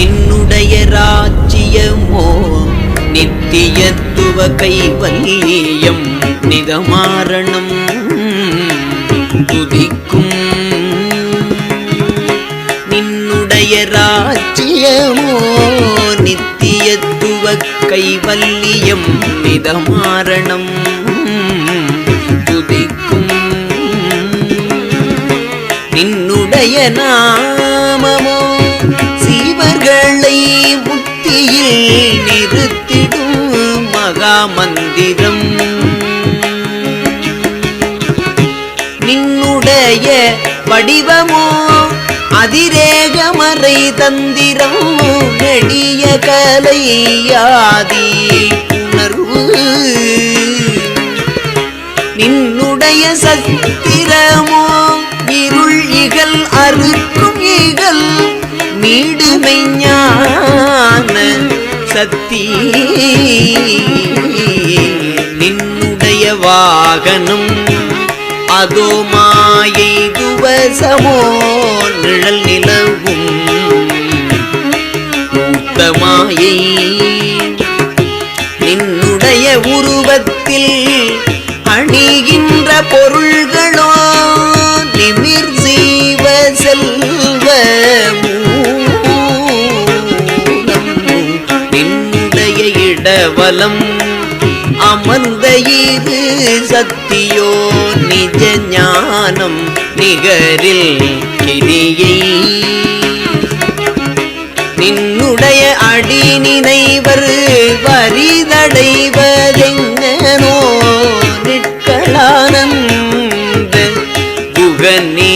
நின்னுடைய ராஜ்யமோ? நித்தியத்துவ கைவல்யம் நிதமாரணம் துதிக்கும். நின்னுடைய ராஜ்யமோ? நித்தியத்துவ கைவல்யம் நிதமாரணம் துதிக்கும். நின்னுடைய நான் நிறுத்திடும் மகாமந்திரம். நின்னுடைய வடிவமோ அதிரேகமறை தந்திரம் நெடிய கலையாதி உணர்வு. நின்னுடைய சத்திரமோ இருள் இகல் அறுக்கும் இகல் நீடுமை ஞான சக்தி. நின்னுடைய வாகனம் அதோ மாயை துவசமோ நிழல் நிலவும். மூத்த மாயை நின்னுடைய உருவத்தில் அணிகின்ற பொருள் இடவலம் அமர்ந்த இது சக்தியோ நிஜ ஞானம் நிகரில் கிரியை நின்னுடைய அடி நினைவர் வரிதடைவதெங்கனோ நிற்களானந்த குகனே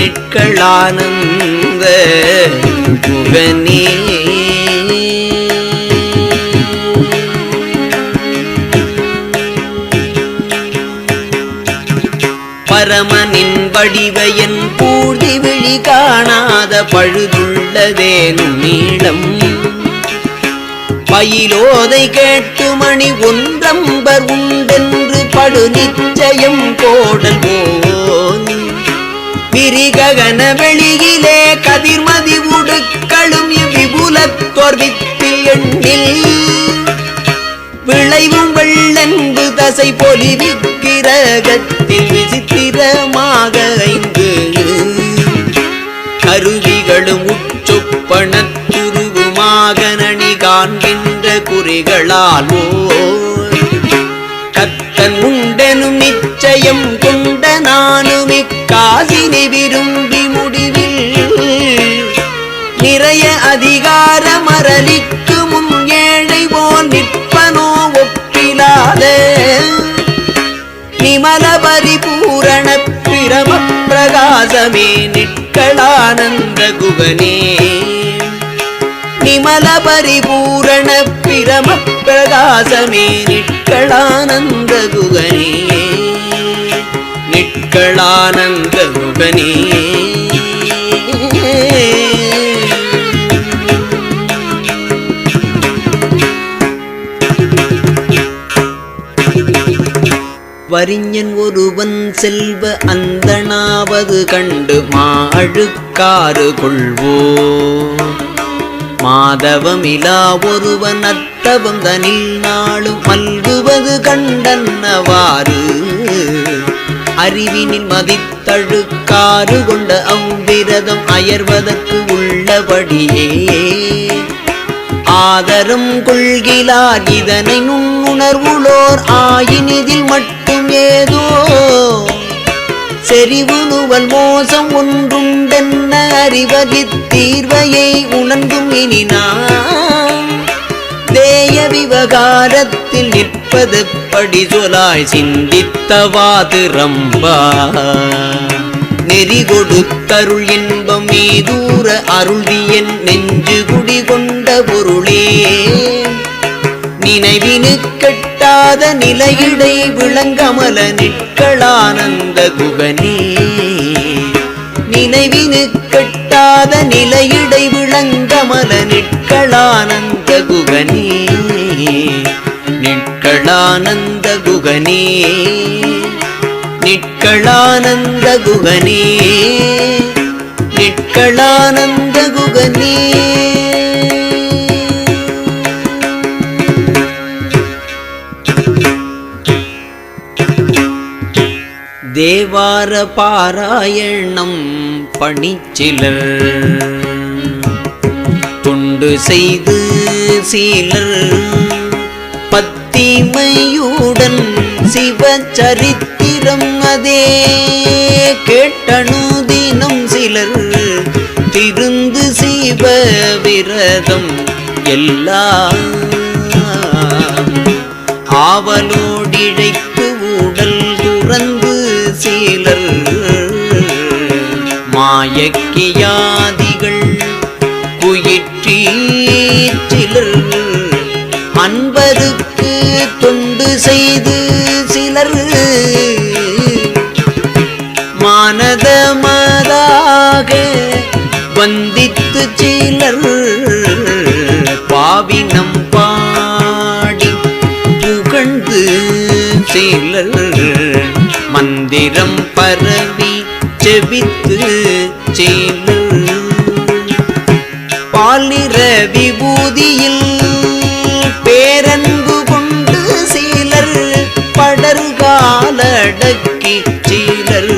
நிற்களானந்த குகனே படிவையன் பூர்த்தி விழி காணாத பழுதுள்ளதேனும் நீளம். பயிலோதை கேட்டு மணி ஒன்றம்பர் உண்டென்று படு நிச்சயம் கோடல் போல் விரிககன வெளியிலே கதிர்மதி உடுக்களும் விபுலத்தோர் வித்தில் எண்ணில். விளைவும் வெள்ளன்பு தசை பொலிவிக்கிரகத்தில் விசித்திரமாக ஐந்து கருவிகளும் உச்சொப்பணத்துருவுமாக நணி காண்கின்ற குறிகளால் கத்தன் உண்டெனும் நிச்சயம் கொண்ட நானும் இக்காசினை விரும்பி முடிவில். நிறைய அதிகார மரலிக்கு பிரகாசமே நிற்களானந்த குகனே. நிமல பரிபூரண பிரம பிரகாசமே நிற்களானந்த குகனே. நிற்களானந்த குகனே. வரிஞன் ஒருவன் செல்வ அந்தனாவது கண்டு மாழுக்காறு கொள்வோ. மாதவமிலா ஒருவன் அத்தவம் தனில் நாளும் மல்குவது கண்டன்னவாறு. அறிவினில் மதித்தழுக்காறு கொண்ட அவ்விரதம் அயர்வதற்கு உள்ளபடியே. ஆதரம் கொள்கிலார் இதனை நுண்ணுணர்வுளோர் ஆயினிதில் மட்டும் ஏதோ செறிவுணுவல் மோசம் ஒன்றுண்டென்ன அறிவகித் தீர்வையை உணர்ந்தும் இனி நான். தேய விவகாரத்தில் நிற்பது படி சொலாய் சிந்தித்தவாது ரம்பா நெறி கொடுத்தருள் இன்பம் மீதூர அருள்வியன் நெஞ்சு குடி கொண்ட பொருளே. நினைவினு கெட்டாத நிலையிடை விளங்கமல நிற்களானந்த குகனே. நினைவினு கெட்டாத நிலையிடை விளங்கமல நிற்களானந்த குகனே. நிற்களானந்த குகனே. நிற்களானந்த குகனே. நிற்களானந்த குகனே. தேவார பாராயணம் பணிச்சிலர். தொண்டு செய்து சீலர். பத்திமையுடன் சிவச்சரித்திரம் அதே. கேட்டனுதினம் சிலர். திருந்து சிவ விரதம் எல்லா ஆவலோடிழைக்கும் நாயக்கியாதிகள் குயிற்றீற்றிலர் அன்பதுக்கு தொண்டு செய்து சிலர் மானதமதாக வந்தித்து சிலர் பாவினம் பாடி புகழ்ந்து சிலர் மந்திரம் பரவி செபித்து சிலர் பாலிர விபூதியில் பேரன்பு கொண்டு சீலர் படர்காலடக்கி சீலர்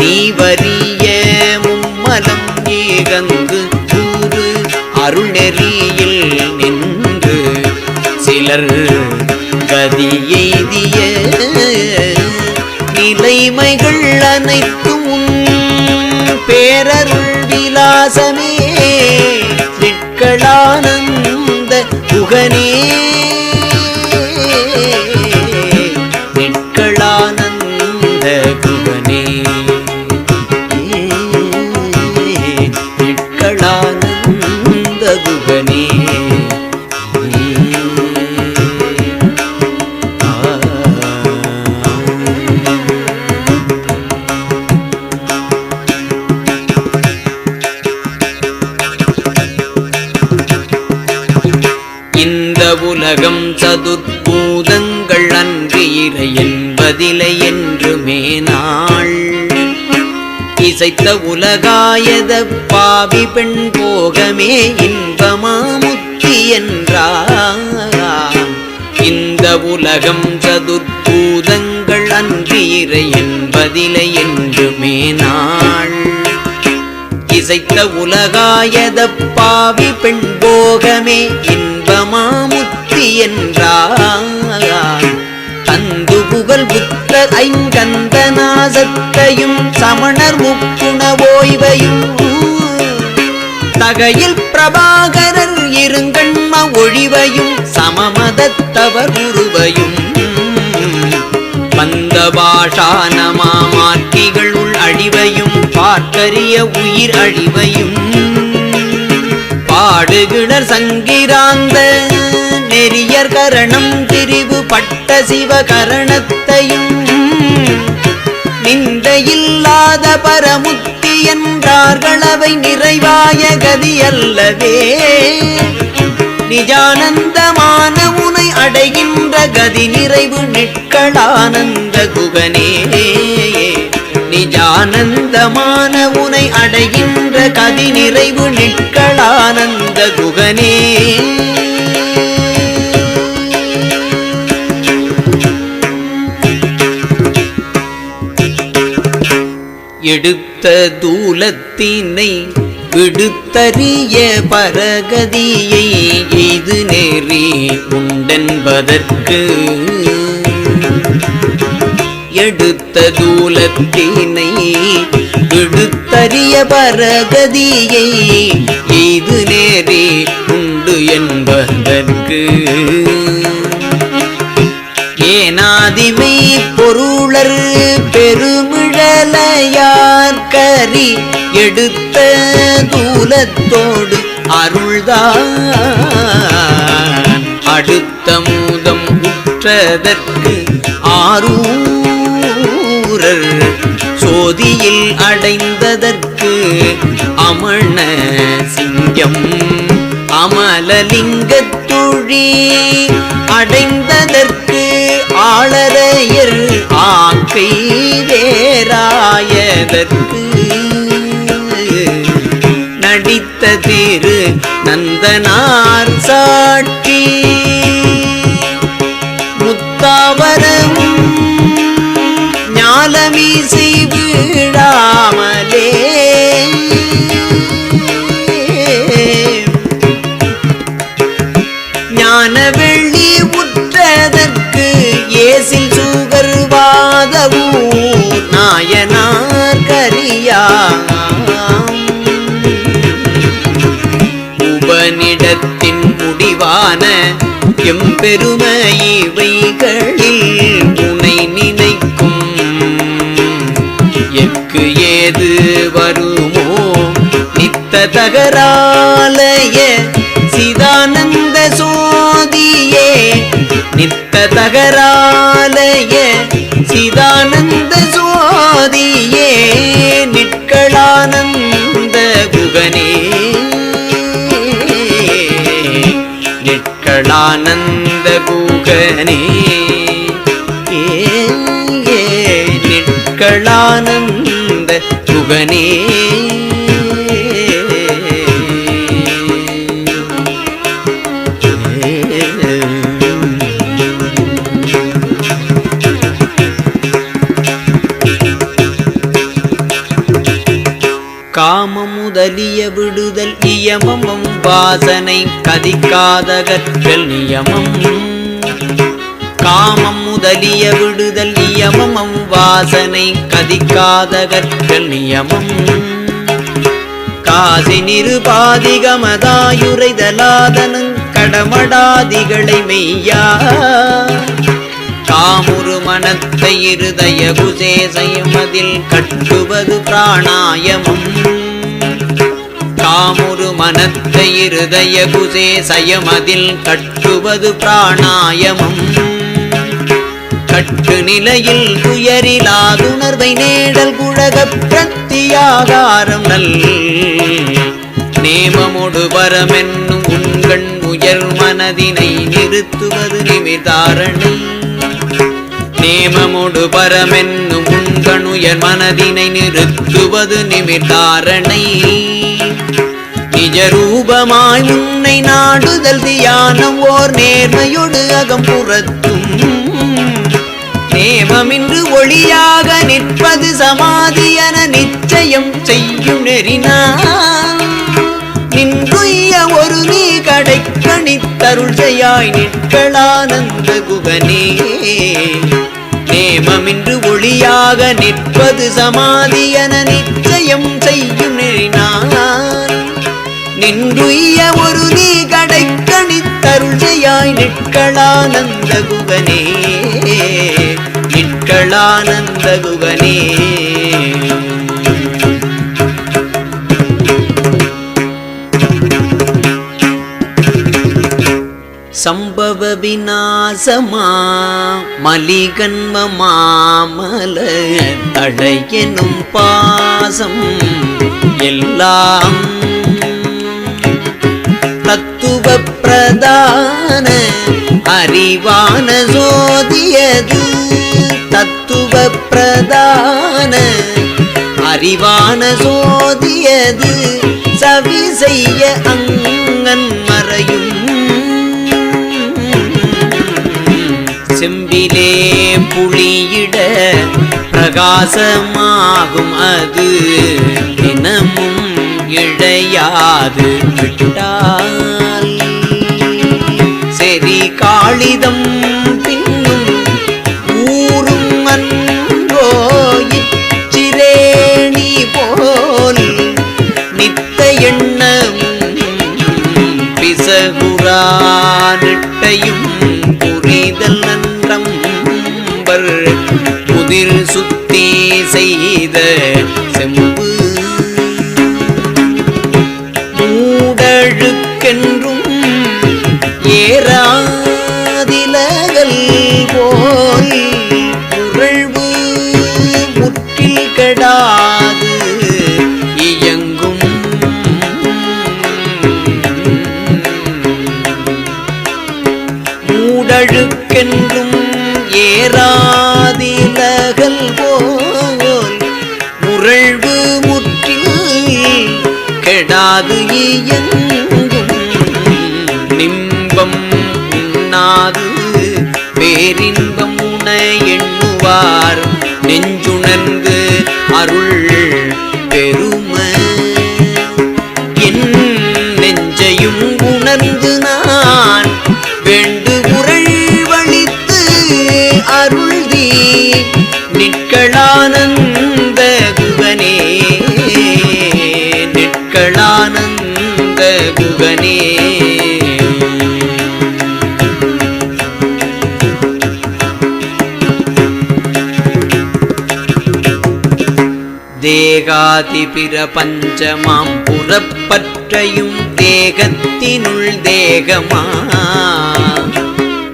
நீ வரிய மும்மலம் ஏகங்கு கூறு அருள்நெறியில் நின்று சிலர் கதி எய்திய நிலைமைகள் அனைத்தும் உன் பேரருள் விலாசமே திக்களானந்த புகனே இசைத்த உலகாயத பாவி பெண் போகமே இன்பமாமுத்தி என்றார் இந்த உலகம் சதுர்பூதங்கள் அன்றீரை என்பதிலை என்றுமே நாள். இசைத்த உலகாயத பாவி பெண் போகமே இன்பமாமுத்தி என்றார் புகழ் புத்தர் ஐங்கந்த நாசத்தையும் சமணர் முக்குண ஓய்வையும் தகையில் பிரபாகரர் இருங்கண்ம ஒழிவையும் சமமதத்தவர் உருவையும் வந்த பாஷான உள் அழிவையும் பார்க்கரிய உயிர் அழிவையும். பாடுகிடர் சங்கிராந்த நெறியர் கரணம் திரிவு பட்ட சிவகரணத்தையும் நிந்தையில்லாத பரமுத்தி என்றார்கள் அவை நிறைவாய கதி அல்லவே நிஜானந்தமான உனை அடைகின்ற கதி நிறைவு நிற்களானந்த குகனே. நிஜானந்தமான உனை அடைகின்ற கதி நிறைவு நிற்களானந்த குகனே. எடுத்த தூலத்தினை விடுத்தறிய பரகதியை எய்து நேரி உண்டென்பதற்கு. எடுத்த தூலத்தினை விடுத்தறிய பரகதியை எய்து நேரி உண்டு என்பதற்கு. ஏனாதிமை பொருளர் பெரும் கரி எடுத்த தூலத்தோடு அருள்தான். அடுத்த மூதம் உற்றதற்கு ஆரூரர் சோதியில் அடைந்ததற்கு அமண சிங்கம் அமலலிங்கத்துழி அடைந்ததற்கு ஆளரையில் ஆக்கை வேறாயதற்கு நடித்த திரு நந்தனார் சாட்சி. முத்தாவரமும் ஞாலமீசை முடிவான எம்பெருமை இவைகளில் உனை நினைக்கும். எக்கு ஏது வருமோ? நித்த தகராலய சிதானந்த சோதியே. நித்த தகராலய சிதானந்த சோதியே. நிற்களானந்த குகனே. ஆனந்த குகனே ஏ ஏ, நிற்களானந்த குகனே முதலிய விடுதல் இயமமும் வாசனை கதிக்காத கற்றல் நியமம். காமம் முதலிய விடுதல் நியமம் வாசனை கதிக்காத கற்றல் நியமம். காசி நிருபாதிகமதாயுரைதலாதனும் கடமடாதிகளை மெய்யா. காமுரு மனத்தை இருதய குசேசையும் அதில் கட்டுவது பிராணாயமும். காமுரு மனத்தை இருதய குசேசயமதில் கட்டுவது பிராணாயமம். கட்டு நிலையில் துயரிலாதுணர்வை நேடல் குழக பிரத்தியாகாரம் நல். நேமமொடு பரமென்னும் உண்கண் உயர் மனதினை நிறுத்துவது நிமிதாரணை நேமமொடு பரமென்னும் உண்கணுயர் மனதினை நிறுத்துவது நிமிதாரணை நிஜரூபமாய் உன்னை நாடுதல் தியானம் ஓர் நேர்மையொடு அகம் புறத்தும். நேமமின்று ஒளியாக நிற்பது சமாதி என நிச்சயம் செய்யும் நெறினா நின்றுய ஒரு நீ கடை கணித்தருள் செய்யாய் நிற்களானந்த குகனே. நேமமின்று ஒளியாக நிற்பது சமாதி என நிச்சயம் செய்யும் நெறினான் நின்றுய ஒரு நீ கடை கணித்தருள் செய்யாய் நிற்களானந்த குகனே. நிற்களானந்த குகனே. சம்பவ விநாசமா? மலிகன்ம மாமல தடையெனும் பாசம் எல்லாம் தத்துவ பிரதான அறிவான சோதியது தத்துவ பிரதான அறிவான சோதியது சவி செய்ய அங்கன் மறையும் செம்பிலே புளியிட பிரகாசமாகும் அது. தினமும் இழையாது விட்டால். செறி காளிதம் பின்னும் ஊரும் அன்றோ இச்சிரேணி போல். நித்த பிசகுரா நெட்டையும் புதிர் சுத்தி கெடாது இயங்கும். நிம்பம் உண்ணாது. பேரின்பம் உண எண்ணுவார். நெஞ்சுணர்ந்து நிற்களானந்த குகனே தேகாதி புறப்பற்றையும் தேகத்தினுள் தேகமா?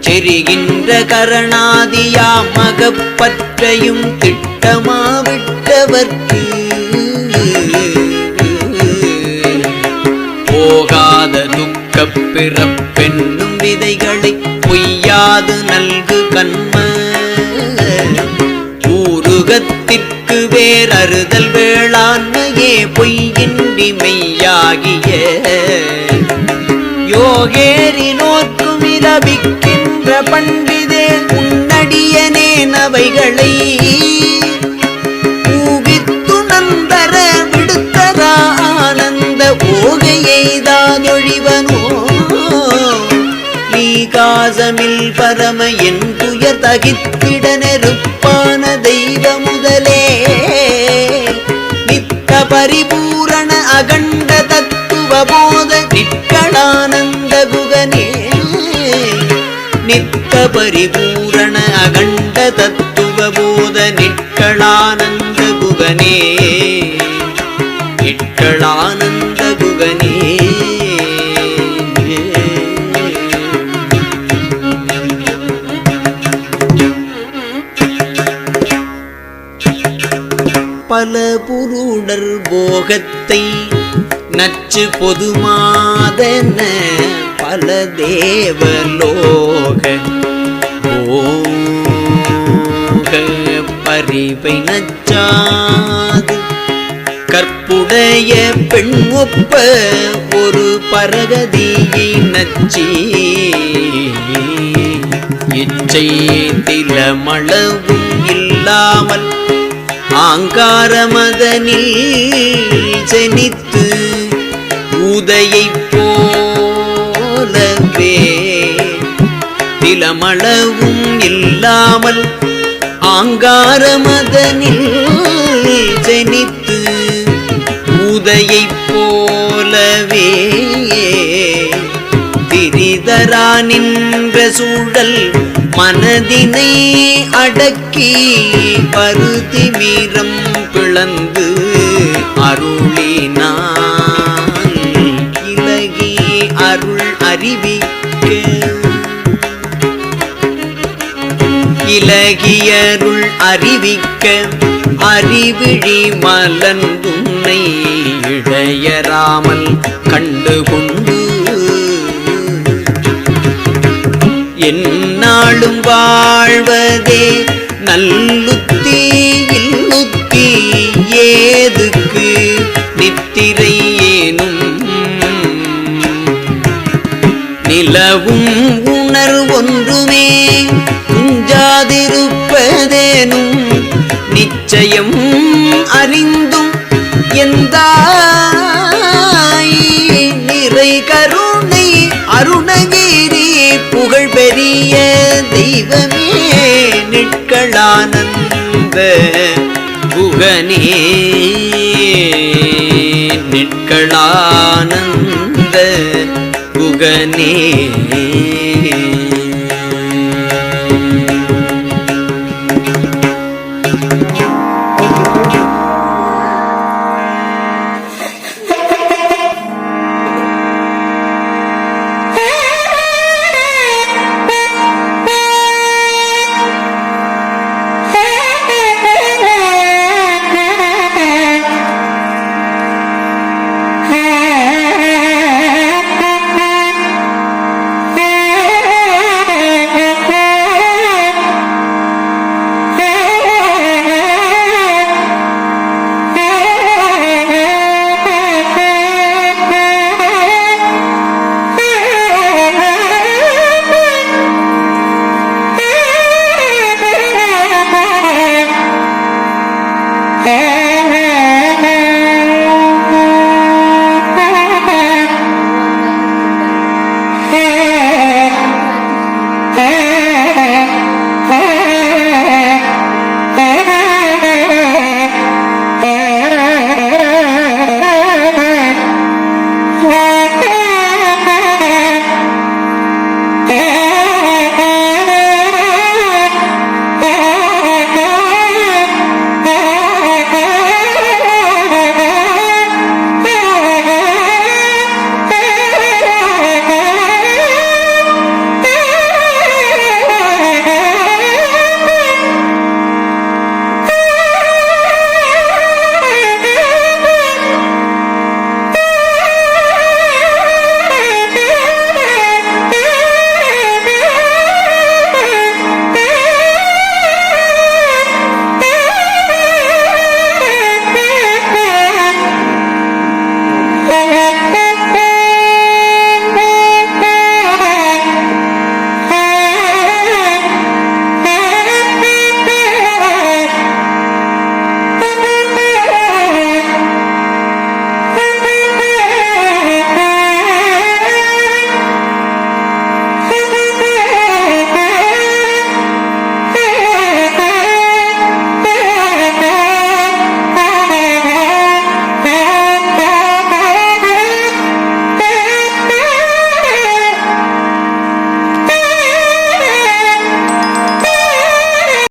செரிகின்ற கரணாதியாம் மகப்பற்றையும் திட்டமா விட்டவர்க்கு பிறப்பென்னும் விதைகளை பொய்யாது நல்கு கண்ம. ஊருகத்திற்கு வேறறுதல் வேளாண்மையே பொய்யின்றி மெய்யாகிய. யோகேரி நோக்கும் இலபிக்கின்ற பண்டிதே உன்னடியனேன் அவைகளை. பரமில் பரம என் துயர் தகித்திட நெருப்பான தெய்வ முதலே. நித்த பரிபூரண அகண்ட தத்துவ போத நிற்களானந்த குகனே. நித்த பரிபூரண அகண்ட தத்துவ போத நிற்களானந்த குகனே. நிற்களானந்த பல புருடர் போகத்தை நச்சு பொதுமாதன பல தேவலோக போக பரிவை நச்சாது. கற்புடைய பெண் ஒப்ப ஒரு பரகதியை நச்சி. இச்சை திலமளவும் இல்லாமல் ஆங்காரமதனில் ஜனித்து உதையை போலவே நிலமளவும் இல்லாமல் ஆங்காரமதனில் ஜனித்து உதையை போலவே திரிதரா நின்ற சூழல் மனதினை அடக்கி பருதி வீரம் பிளந்து அருளினான். இலகி அருள் அறிவிக்க. இலகியருள் அறிவிக்க. அறிவிழி மலர்ந்துன்னை இழையராமல் கண்டுகொண்டு என்னாலும் வாழ்வதே நல்லுத்தி இல்லுத்தி ஏதுக்கு நித்திரை ஏனும். நிலவும் உணர் ஒன்றுமே குஞ்சாதிருப்பதேனும். நிச்சயம் அறிந்தும் எந்த நிறை கருணை அருணகிரி புகழ் பெரிய தெய்வமே நிற்களானந்த புகனே. நிற்களானந்த புகனே.